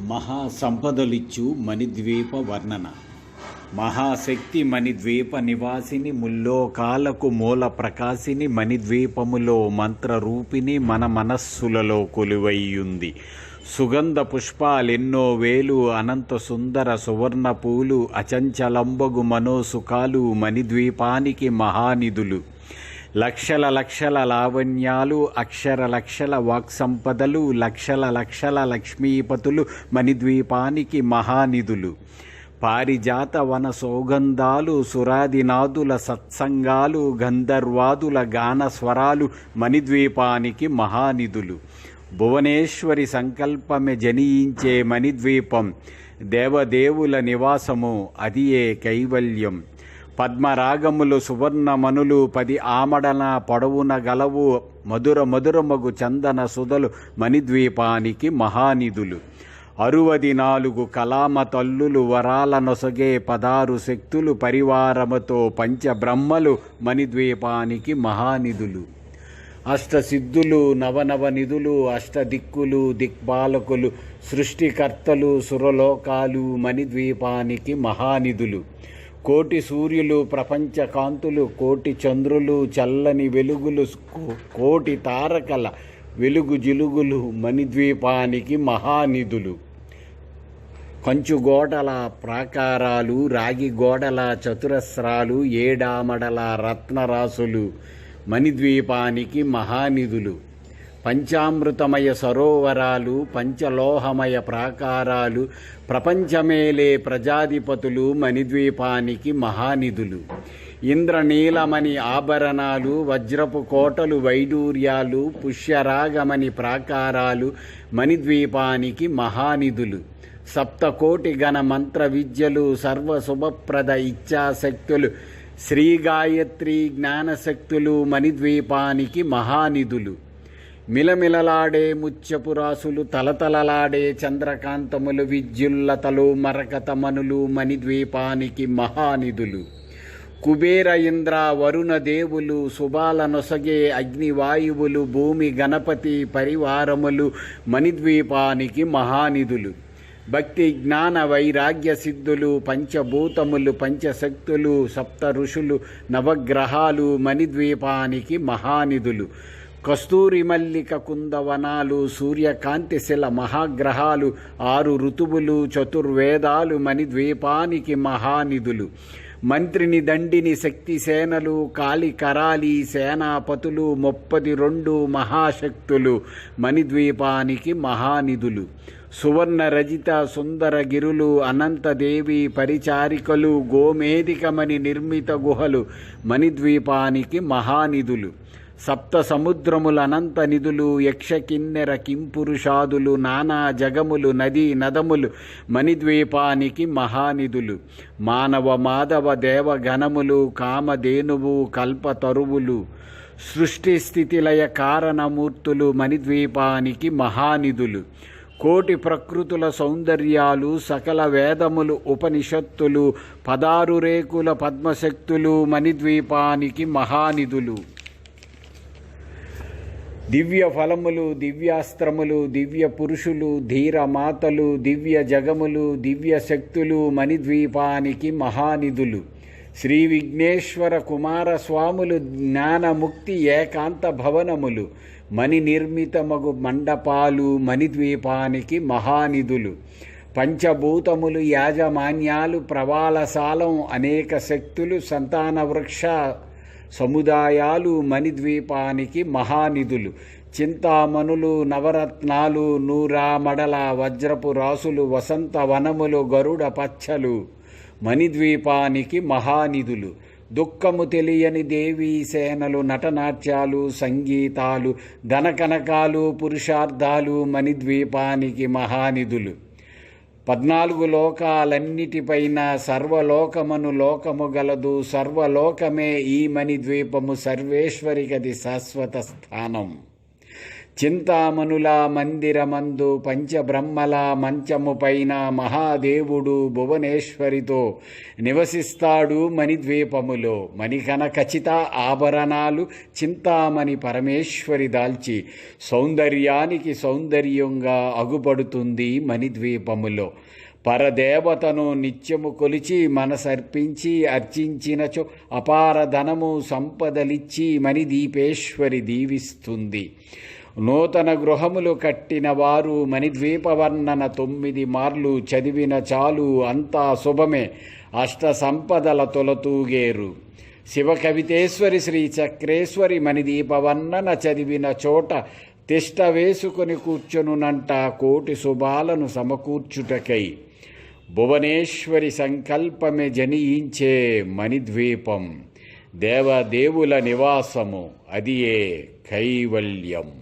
మహాసంపదలిచ్చు మణిద్వీప వర్ణన. మహాశక్తి మణిద్వీప నివాసిని ముల్లోకాలకు మూల ప్రకాశిని మణిద్వీపములో మంత్రరూపిణి మన మనస్సులలో కొలువయ్యుంది. సుగంధ పుష్పాలెన్నో వేలు అనంత సుందర సువర్ణ పూలు అచంచలంబగు మనోసుఖాలు మణిద్వీపానికి మహానిధులు. లక్షల లక్షల లావణ్యాలు అక్షర లక్షల వాక్సంపదలు లక్షల లక్షల లక్ష్మీపతులు మణిద్వీపానికి మహానిధులు. పారిజాత వన సౌగంధాలు సురాదినాదుల సత్సంగాలు గంధర్వాదుల గాన స్వరాలు మణిద్వీపానికి మహానిధులు. భువనేశ్వరి సంకల్పమే జనియించే మణిద్వీపం. దేవదేవుల నివాసము అదియే కైవల్యం? పద్మరాగములు సువర్ణమనులు పది ఆమడన పొడవున గలవు మధుర మధురమగు చందన సుధలు మణిద్వీపానికి మహానిధులు. అరువది నాలుగు కలామ తల్లులు వరాల నొసగే పదారు శక్తులు పరివారముతో పంచబ్రహ్మలు మణిద్వీపానికి మహానిధులు. అష్టసిద్ధులు నవనవ నిధులు అష్టదిక్కులు దిక్పాలకులు సృష్టికర్తలు సురలోకాలు మణిద్వీపానికి మహానిధులు. కోటి సూర్యులు ప్రపంచ కాంతులు కోటి చంద్రులు చల్లని వెలుగులు కోటి తారకల వెలుగు జిలుగులు మణిద్వీపానికి మహానిధులు. కంచుగోడల ప్రాకారాలు రాగి గోడల చతురస్రాలు ఏడామడల రత్నరాసులు మణిద్వీపానికి మహానిధులు. పంచామృతమయ సరోవరాలు పంచలోహమయ ప్రాకారాలు ప్రపంచమేలే ప్రజాధిపతులు మణిద్వీపానికి మహానిధులు. ఇంద్రనీలమణి ఆభరణాలు వజ్రపు కోటలు వైడూర్యాలు పుష్యరాగమణి ప్రాకారాలు మణిద్వీపానికి మహానిధులు. సప్తకోటి గణ మంత్ర విద్యలు సర్వశుభప్రద ఇచ్ఛాశక్తులు శ్రీ గాయత్రి జ్ఞానశక్తులు మణిద్వీపానికి మహానిధులు. మిలమిలలాడే ముత్యపురాసులు తలతలలాడే చంద్రకాంతములు విద్యుల్లతలు మరకతమనులు మణిద్వీపానికి మహానిధులు. కుబేర ఇంద్ర వరుణ దేవులు శుభాల నొసగే అగ్నివాయువులు భూమి గణపతి పరివారములు మణిద్వీపానికి మహానిధులు. భక్తి జ్ఞాన వైరాగ్య సిద్ధులు పంచభూతములు పంచశక్తులు సప్త ఋషులు నవగ్రహాలు మణిద్వీపానికి మహానిధులు. కస్తూరి మల్లిక కుందవనాలు సూర్యకాంతి శిల మహాగ్రహాలు ఆరు ఋతువులు చతుర్వేదాలు మణిద్వీపానికి మహానిధులు. మంత్రిని దండిని శక్తి సేనలు కాలి కరాలి సేనాపతులు ముప్పది రెండు మహాశక్తులు మణిద్వీపానికి మహానిధులు. సువర్ణ రజిత సుందర గిరులు అనంతదేవి పరిచారికలు గోమేదికమని నిర్మిత గుహలు మణిద్వీపానికి మహానిధులు. సప్త సముద్రముల అనంత నిధులు యక్ష కిన్నెర కింపురుషాదులు నానా జగములు నదీ నదములు మణిద్వీపానికి మహానిధులు. మానవ మాధవ దేవగణములు కామధేనువు కల్పతరువులు. సృష్టి స్థితిలయ కారణమూర్తులు మణిద్వీపానికి మహానిధులు. కోటి ప్రకృతుల సౌందర్యాలు సకల వేదములు ఉపనిషత్తులు పదారు రేకుల పద్మశక్తులు మణిద్వీపానికి మహానిధులు. దివ్య ఫలములు దివ్యాస్త్రములు దివ్య పురుషులు ధీరమాతలు దివ్య జగములు దివ్య శక్తులు మణిద్వీపానికి మహానిధులు. శ్రీ విఘ్నేశ్వర కుమారస్వాములు జ్ఞానముక్తి ఏకాంత భవనములు మణి నిర్మితమగు మండపాలు మణిద్వీపానికి మహానిధులు. పంచభూతములు యాజమాన్యాలు ప్రవాళసాలం అనేక శక్తులు సంతాన వృక్ష సముదాయాలు మణిద్వీపానికి మహానిధులు. చింతామణులు నవరత్నాలు నూరామడల వజ్రపు రాసులు వసంత వనములు గరుడ పచ్చలు. మణిద్వీపానికి మహానిధులు. దుఃఖము తెలియని దేవీ సేనలు నటనాట్యాలు సంగీతాలు ధనకనకాలు పురుషార్థాలు మణిద్వీపానికి మహానిధులు. పద్నాలుగు లోకాలన్నిటిపైన సర్వలోకమను లోకము గలదు సర్వలోకమే ఈ మణిద్వీపము సర్వేశ్వరికది శాశ్వత స్థానం. చింతామణుల మందిరమందు పంచబ్రహ్మల మంచము పైన మహాదేవుడు భువనేశ్వరితో నివసిస్తాడు మణిద్వీపములో. మణికన ఖచ్చిత ఆభరణాలు చింతామణి పరమేశ్వరి దాల్చి సౌందర్యానికి సౌందర్యంగా అగుపడుతుంది మణిద్వీపములో. పరదేవతను నిత్యము కొలిచి మనసర్పించి అర్చించినచో అపార ధనము సంపదలిచ్చి మణిదీపేశ్వరి దీవిస్తుంది. నూతన గృహములు కట్టిన వారు మణిద్వీపవర్ణన తొమ్మిది మార్లు చదివిన చాలు అంతా శుభమే. అష్ట సంపదల తొలతూగేరు. శివకవితేశ్వరి శ్రీ చక్రేశ్వరి మణిదీపవర్ణన చదివిన చోట తిష్ట వేసుకొని కూర్చొనునంట కోటి శుభాలను సమకూర్చుటకై. భువనేశ్వరి సంకల్పమే జనియించే మణిద్వీపం. దేవదేవుల నివాసము. అదియే కైవల్యం.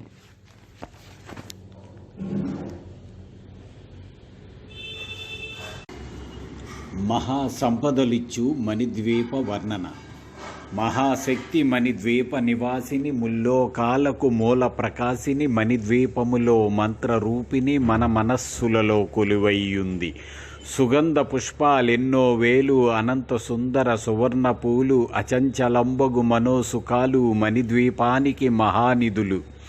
మహాసంపదలిచ్చు మణిద్వీప వర్ణన. మహాశక్తి మణిద్వీప నివాసిని ముల్లోకాలకు మూల ప్రకాశిని మణిద్వీపములో మంత్రరూపిణి మన మనస్సులలో కొలువయ్యుంది. సుగంధ పుష్పాలెన్నో వేలు అనంత సుందర సువర్ణ పూలు అచంచలంబగు మనోసుఖాలు మణిద్వీపానికి మహానిధులు.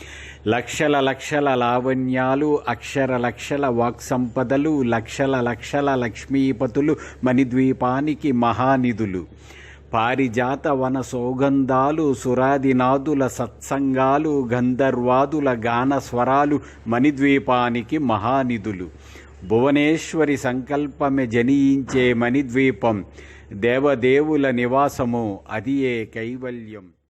లక్షల లక్షల లావణ్యాలు అక్షర లక్షల వాక్సంపదలు లక్షల లక్షల లక్ష్మీపతులు మణిద్వీపానికి మహానిధులు. పారిజాత వన సౌగంధాలు సురాదినాదుల సత్సంగాలు గంధర్వాదుల గాన స్వరాలు మణిద్వీపానికి మహానిధులు. భువనేశ్వరి సంకల్పమే జనియించే మణిద్వీపం దేవదేవుల నివాసము అది ఏ కైవల్యం?